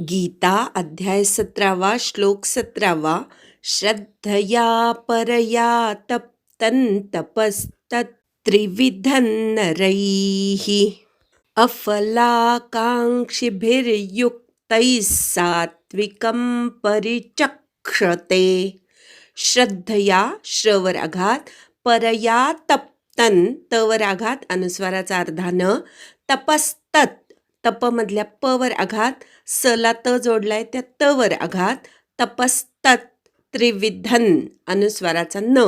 गीता अध्याय सतरावा श्लोक सतरावा. श्रद्धया परया तप्तन्तपस्तत्त्रिविधन्नरैः अफलाकाङ्क्षिभिर्युक्तैः सात्विकं परिचक्षते। श्रद्धया श्रवराघात परया तप्तन तवराघात अनुस्वाराचा अर्धानं तपस्तत तपमधल्या पवर आघात सला त जोडलाय त्या त वर आघात तपस्तत त्रिविधन अनुस्वाराचा न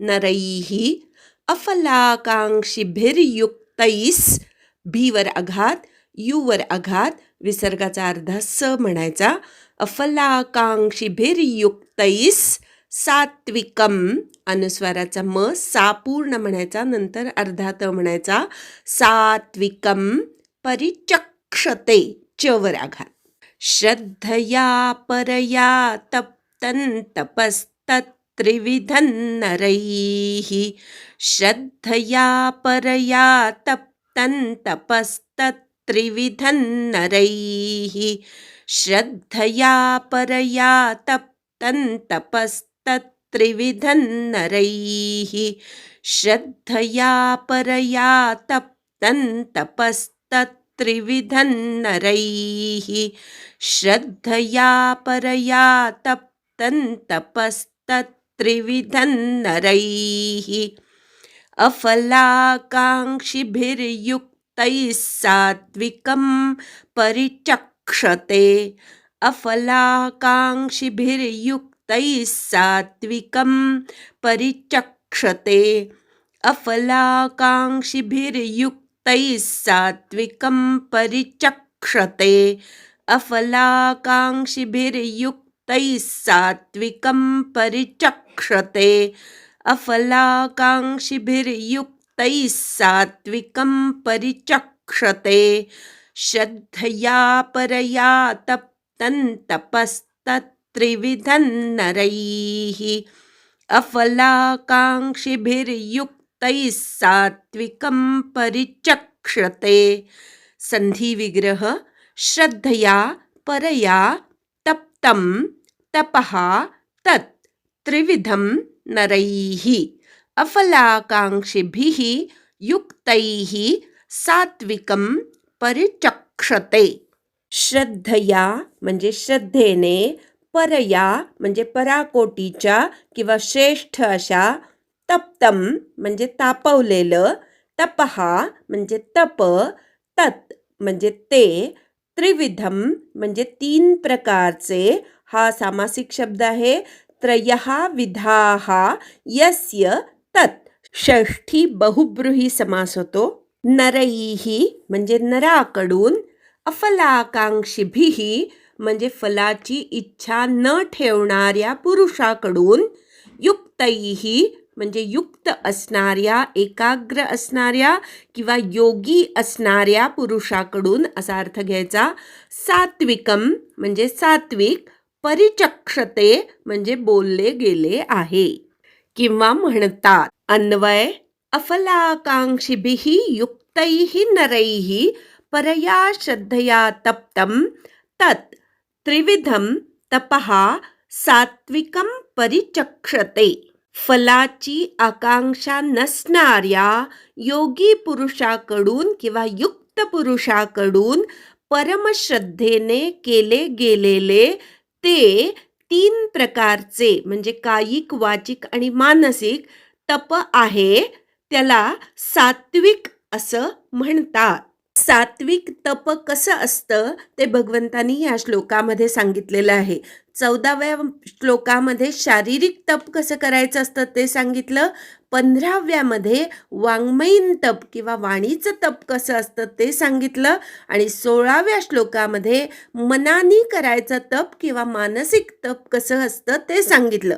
नरैही अफलाकांक्षिभिर्युक्तैस भीवर आघात युवर आघात विसर्गाचा अर्धा स म्हणायचा अफलाकांक्षिभिर्युक्तैस सात्विकम अनुस्वाराचा म सा पूर्ण म्हणायचा नंतर अर्धा त म्हणायचा सात्विकम क्षते च वराघा श्रद्धया परया तप्तन्तपस्तत्त्रिविधन्नरैः श्रद्धया परया तप्तन्तपस्तत्त्रिविधन्नरैः श्रद्धया परया तप्तन्तपस्तत्त्रिविधन्नरैः श्रद्धया परया तप्तन्तपस्तत् त्रिविधन्नरैः श्रद्धया परया तप्तन्तपस्तत्त्रिविधन्नरैः अफलाकाङ्क्षिभिर्युक्तैः सात्विकं परिचक्षते। अफलाकाङ्क्षिभिर्युक्तैः सात्विकं परिचक्षते। तैः सात्विकं परिचक्षते। अफलाकाङ्क्षिभिर्युक्तैः सात्विकं परिचक्षते। अफलाकाङ्क्षिभिर्युक्तैः सात्विकं परिचक्षते। श्रद्धया परया तप्तन्तपस्तत्त्रिविधन्नरैः तैः सात्विकं परिचक्षते। सन्धिविग्रह श्रद्धया परया तप्तं तपः तत् त्रिविधं नरैः अफलाकाङ्क्षिभिः युक्तैः सात्विकं परिचक्षते। श्रद्धया म्हणजे श्रद्धेने परया म्हणजे पराकोटीच्या किंवा श्रेष्ठ अशा तप्तम म्हणजे तापवलेलं तपहा म्हणजे तप तत् म्हणजे ते त्रिविधम म्हणजे तीन प्रकारचे हा सामासिक शब्द आहे. त्रयहा विधाहा यस्य तत्. षष्ठी बहुब्रुही समास होतो. नरैही म्हणजे नराकडून अफलाकांक्षीभिही म्हणजे फलाची इच्छा न ठेवणाऱ्या पुरुषाकडून युक्तैही म्हणजे युक्त असणाऱ्या एकाग्र असणाऱ्या किंवा योगी असणाऱ्या पुरुषाकडून असा अर्थ घ्यायचा. सात्विकम म्हणजे सात्विक परिचक्षते म्हणजे बोलले गेले आहे किंवा म्हणतात. अन्वय अफलाकांक्षिभिः युक्तैः नरैः परया श्रद्धया तप्तं तत् त्रिविधं तपः सात्विकं परिचक्षते। फलाची आकांक्षा नसणाऱ्या योगी पुरुषाकडून किंवा युक्त पुरुषाकडून परमश्रद्धेने केले गेलेले ते तीन प्रकारचे म्हणजे कायिक वाचिक आणि मानसिक तप आहे. त्याला सात्विक असं म्हणतात. सात्विक तप कसं असतं ते भगवंतानी या श्लोकामध्ये सांगितलेलं आहे. चौदाव्या श्लोकामध्ये शारीरिक तप कसं करायचं असतं ते सांगितलं. पंधराव्यामध्ये वाङ्मयीन तप किंवा वाणीचं तप कसं असतं ते सांगितलं. आणि सोळाव्या श्लोकामध्ये मनानी करायचं तप किंवा मानसिक तप कसं असतं ते सांगितलं.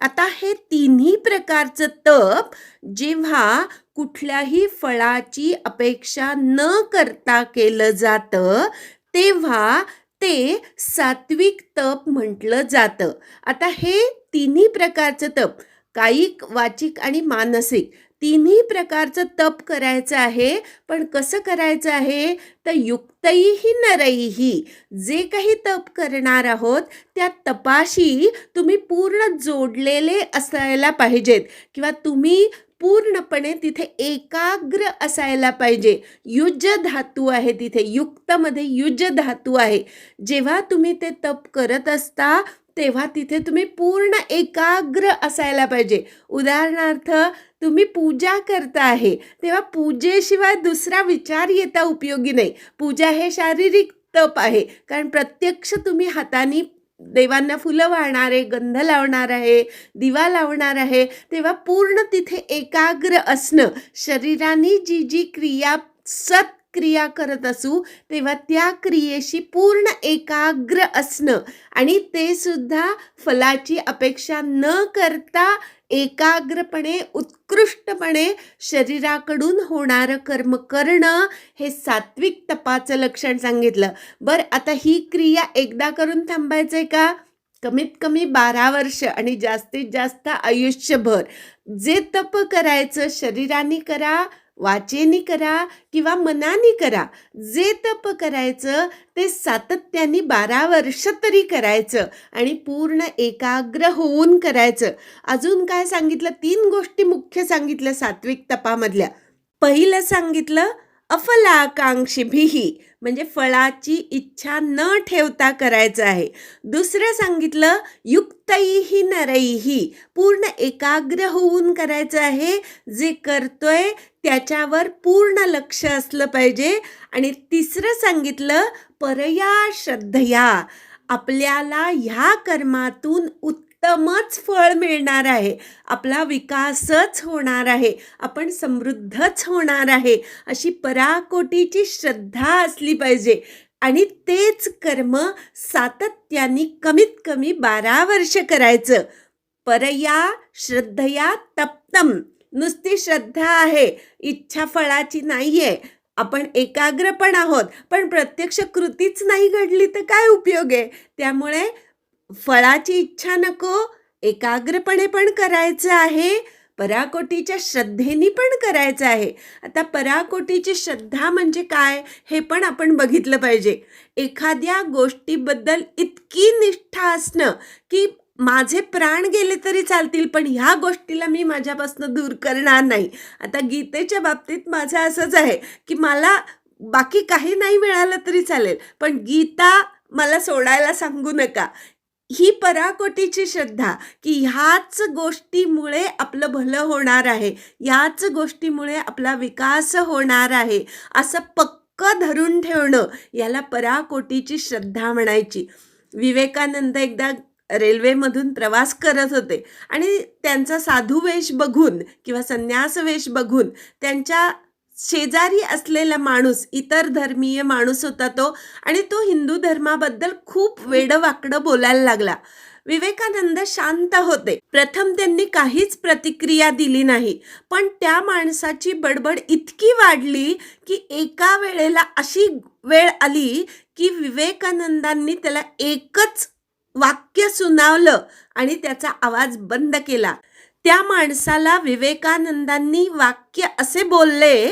आता हे तिन्ही प्रकारचं तप जेव्हा कुठल्याही फळाची अपेक्षा न करता केलं जातं तेव्हा ते सात्विक तप म्हटलं जातं. आता हे तिन्ही प्रकारचं तप कायिक वाचिक आणि मानसिक तिन्ही प्रकारचं तप करायचं आहे. पण कसं करायचं आहे? तर युक्तही नरैही जे काही तप करणार आहोत त्या तपाशी तुम्ही पूर्ण जोडलेले असायला पाहिजेत. किंवा तुम्ही पूर्णपणे तिथे एकाग्र असायला पाहिजे. युज धातू आहे तिथे. युक्तमध्ये युज धातू आहे. जेव्हा तुम्ही ते तप करत असता तेव्हा तिथे तुम्ही पूर्ण एकाग्र असायला पाहिजे. उदाहरणार्थ तुम्ही पूजा करता आहे तेव्हा पूजेशिवाय दुसरा विचार येता उपयोगी नाही. पूजा हे शारीरिक तप आहे कारण प्रत्यक्ष तुम्ही हाताने देवांना फुलं वाहणार आहे गंध लावणार आहे दिवा लावणार आहे तेव्हा पूर्ण तिथे एकाग्र असणं शरीराने जी जी क्रिया सत क्रिया करत असू तेव्हा त्या क्रियेशी पूर्ण एकाग्र असणं आणि ते सुद्धा फलाची अपेक्षा न करता एकाग्रपणे उत्कृष्टपणे शरीराकडून होणारं कर्म करणं हे सात्विक तपाचं लक्षण सांगितलं. बरं आता ही क्रिया एकदा करून थांबायचं आहे का? कमीत कमी बारा वर्ष आणि जास्तीत जास्त आयुष्यभर. जे तप करायचं शरीराने करा वाचेनी करा किंवा मनाने करा. जे तप करायचं ते सातत्याने बारा वर्ष तरी करायचं आणि पूर्ण एकाग्र होऊन करायचं. अजून काय सांगितलं? तीन गोष्टी मुख्य सांगितल्या सात्विक तपामधल्या. पहिलं सांगितलं अफलाकांक्षीभीही म्हणजे फळाची इच्छा न ठेवता करायचं आहे. दुसरं सांगितलं युक्तईही नरैही पूर्ण एकाग्र होऊन करायचं आहे. जे करतोय त्याच्यावर पूर्ण लक्ष असलं पाहिजे. आणि तिसरं सांगितलं परया श्रद्धया आपल्याला ह्या कर्मातून उत्तमच फळ मिळणार आहे. आपला विकासच होणार आहे. आपण समृद्धच होणार आहे. अशी पराकोटीची श्रद्धा असली पाहिजे. आणि तेच कर्म सातत्याने कमीत कमी बारा वर्ष करायचं. परया श्रद्धया तप्तम. नुसती श्रद्धा आहे. इच्छा फळाची नाही आहे आपण एकाग्र पण आहोत. पण प्रत्यक्ष कृतीच नाही घडली तर काय उपयोग आहे? त्यामुळे फळाची इच्छा नको एकाग्रपणे पण करायचं आहे पराकोटीच्या श्रद्धेने पण करायचं आहे. आता पराकोटीची श्रद्धा म्हणजे काय हे पण आपण बघितलं पाहिजे. एखाद्या गोष्टीबद्दल इतकी निष्ठा असणं की माझे प्राण गेले तरी चालतील पण ह्या गोष्टीला मी माझ्यापासून दूर करणार नाही. आता गीतेच्या बाबतीत माझं असंच आहे की मला बाकी काही नाही मिळालं तरी चालेल पण गीता मला सोडायला सांगू नका. ही पराकोटीची श्रद्धा की ह्याच गोष्टीमुळे आपलं भलं होणार आहे ह्याच गोष्टीमुळे आपला विकास होणार आहे असं पक्क धरून ठेवणं याला पराकोटीची श्रद्धा म्हणायची. विवेकानंद एकदा रेल्वेमधून प्रवास करत होते आणि त्यांचा साधू वेश बघून किंवा संन्यास वेश बघून त्यांच्या शेजारी असलेला माणूस इतर धर्मीय माणूस होता तो आणि तो हिंदू धर्माबद्दल खूप वेडं वाकडं बोलायला लागला. विवेकानंद शांत होते. प्रथम त्यांनी काहीच प्रतिक्रिया दिली नाही. पण त्या माणसाची बडबड इतकी वाढली की एका वेळेला अशी वेळ आली की विवेकानंदांनी त्याला एकच वाक्य सुनावलं आणि त्याचा आवाज बंद केला. त्या माणसाला विवेकानंदांनी वाक्य असे बोलले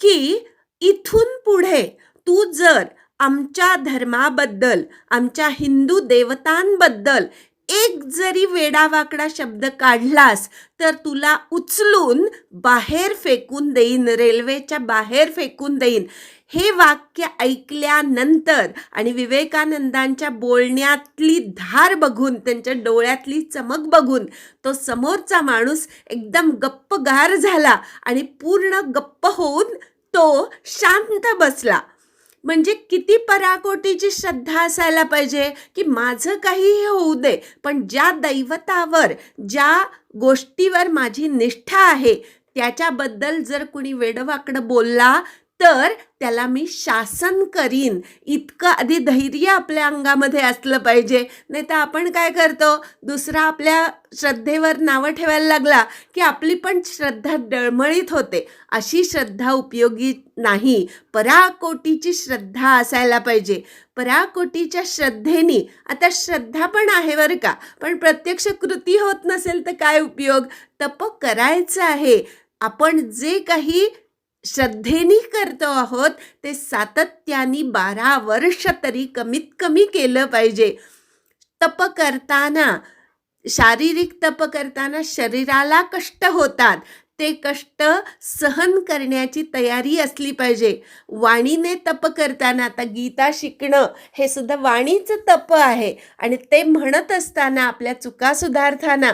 की इथून पुढे तू जर आमच्या धर्माबद्दल आमच्या हिंदू देवतांबद्दल एक जरी वेडावाकडा शब्द काढलास तर तुला उचलून बाहेर फेकून देईन रेल्वेच्या बाहेर फेकून देईन. हे वाक्य ऐकल्यानंतर आणि विवेकानंदांच्या बोलण्यातली धार बघून त्यांच्या डोळ्यातली चमक बघून तो समोरचा माणूस एकदम गप्पगार झाला आणि पूर्ण गप्प होऊन तो शांत बसला. म्हणजे किती पराकोटीची श्रद्धा असायला पाहिजे? की माझं काहीही होऊ दे पण ज्या दैवतावर ज्या गोष्टीवर माझी निष्ठा आहे त्याच्याबद्दल जर कुणी वेडवाकडं बोलला तर त्याला मी शासन करीन. इतकं आधी धैर्य आपल्या अंगामध्ये असलं पाहिजे. नाही तर आपण काय करतो? दुसरा आपल्या श्रद्धेवर नावं ठेवायला लागला की आपली पण श्रद्धा डळमळीत होते. अशी श्रद्धा उपयोगी नाही. पराकोटीची श्रद्धा असायला पाहिजे. पराकोटीच्या श्रद्धेने आता श्रद्धा पण आहे बरं का. पण प्रत्यक्ष कृती होत नसेल तर काय उपयोग? तप करायचं आहे. आपण जे काही श्रद्धेने करतो आहोत ते सातत्याने बारा वर्ष तरी कमीत कमी केलं पाहिजे. तप करताना शारीरिक तप करताना शरीराला कष्ट होतात. ते कष्ट सहन करण्याची तयारी असली पाहिजे. वाणीने तप करताना आता गीता शिकणं हे सुद्धा वाणीचं तप आहे. आणि ते म्हणत असताना आपल्या चुका सुधारताना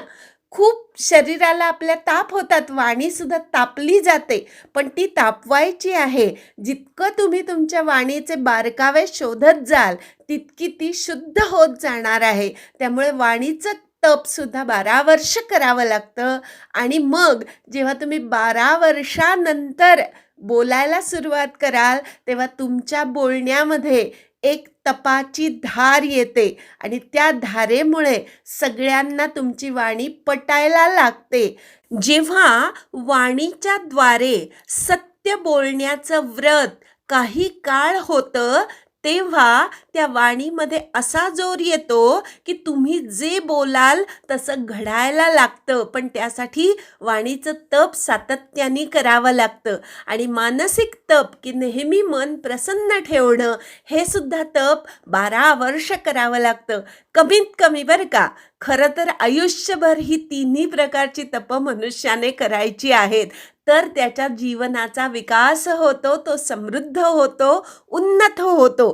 खूप शरीराला आपल्या ताप होतात वाणीसुद्धा तापली जाते. पण ती तापवायची आहे. जितकं तुम्ही तुमच्या वाणीचे बारकावे शोधत जाल तितकी ती शुद्ध होत जाणार आहे. त्यामुळे वाणीचं तपसुद्धा बारा वर्ष करावं लागतं. आणि मग जेव्हा तुम्ही बारा वर्षानंतर बोलायला सुरुवात कराल तेव्हा तुमच्या बोलण्यामध्ये एक तपाची धार येते आणि त्या धारेमुळे सगळ्यांना तुमची वाणी पटायला लागते. जेव्हा वाणीच्या द्वारे सत्य बोलण्याचं व्रत काही काळ होतं तेव्हा त्या वाणीमध्ये असा जोर येतो की तुम्ही जे बोलाल तसं घडायला लागतं पण त्यासाठी वाणीचं तप सातत्याने करावं लागतं. आणि मानसिक तप की नेहमी मन प्रसन्न ठेवणं हे सुद्धा तप बारा वर्ष करावं लागतं. कमीत कमी बरं का खरं तर आयुष्यभर ही तिन्ही प्रकारची तप मनुष्याने करायची आहेत. तर त्याच्या जीवनाचा विकास होतो तो समृद्ध होतो उन्नत होतो.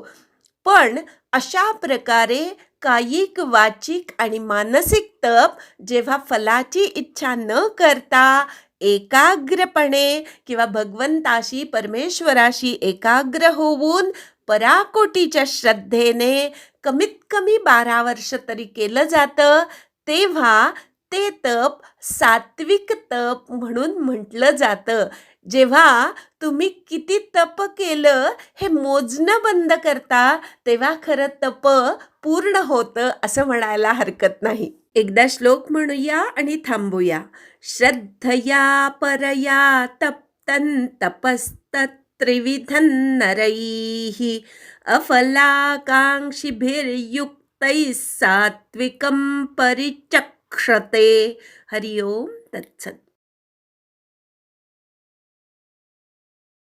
पण अशा प्रकारे कायिक वाचिक आणि मानसिक तप जेव्हा फलाची इच्छा न करता एकाग्रपणे किंवा भगवंताशी परमेश्वराशी एकाग्र होऊन पराकोटीच्या श्रद्धेने कमीत कमी बारा वर्ष तरी केलं जातं तेव्हा ते तप सात्विक तप म्हणून म्हटलं जातं. जेव्हा तुम्ही किती तप केलं हे मोजणं बंद करता तेव्हा खरं तप पूर्ण होतं असं म्हणायला हरकत नाही. एकदा श्लोक म्हणूया आणि थांबूया. श्रद्धया परया तप्तं तपस्तत्त्रिविधं नरैः अफलाकाङ्क्षिभिर्युक्तैः सात्विकं ક્ષતે હરિ ઓમ તત્સત